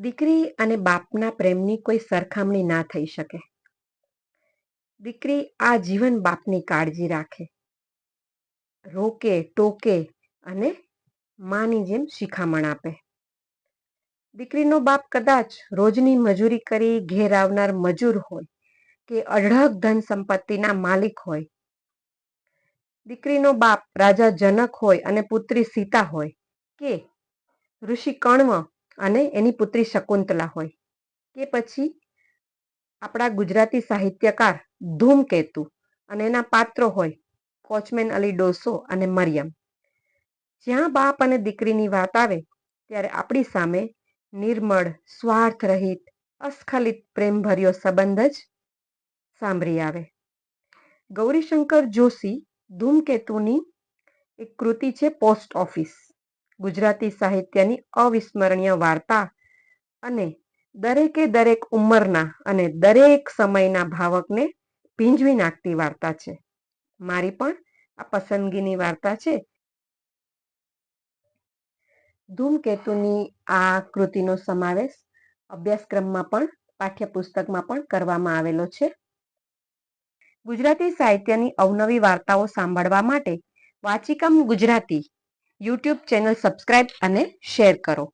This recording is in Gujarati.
દીકરી અને બાપના પ્રેમની કોઈ સરખામણી ના થઈ શકે. દીકરી આ જીવન બાપની કાળજી રાખે. રોકે, ટોકે અને માની જેમ શિખામણ આપે. દીકરીનો બાપ કદાચ રોજની મજૂરી કરી ઘેર આવનાર મજૂર હોય કે અઢળક ધન સંપત્તિના માલિક હોય. દીકરીનો બાપ રાજા જનક હોય અને પુત્રી સીતા હોય કે ઋષિ કણ્વ અને એની પુત્રી શકુંતલા હોય કે પછી આપણા ગુજરાતી સાહિત્યકાર ધૂમકેતુ અને એના પાત્રો હોય કોચમેન અલી ડોસો અને મરિયમ. જ્યાં બાપ અને દીકરીની વાત આવે ત્યારે આપણી સામે નિર્મળ સ્વાર્થ રહિત અસ્ખલિત પ્રેમભર્યો સંબંધ જ સાંભળી આવે. ગૌરીશંકર જોશી ધૂમકેતુની એક કૃતિ છે પોસ્ટ ઓફિસ. ગુજરાતી સાહિત્યની અવિસ્મરણીય વાર્તા અને દરેકે દરેક ઉંમરના અને દરેક સમયના ભાવકને ભીંજવી નાખતી વાર્તા છે. મારી પણ આ પસંદગીની વાર્તા છે. ધૂમકેતુની આ કૃતિનો સમાવેશ અભ્યાસક્રમમાં પણ, પાઠ્યપુસ્તકમાં પણ કરવામાં આવેલો છે. ગુજરાતી સાહિત્યની અવનવી વાર્તાઓ સાંભળવા માટે Vachikam Gujarati YouTube channel subscribe અને શેર કરો.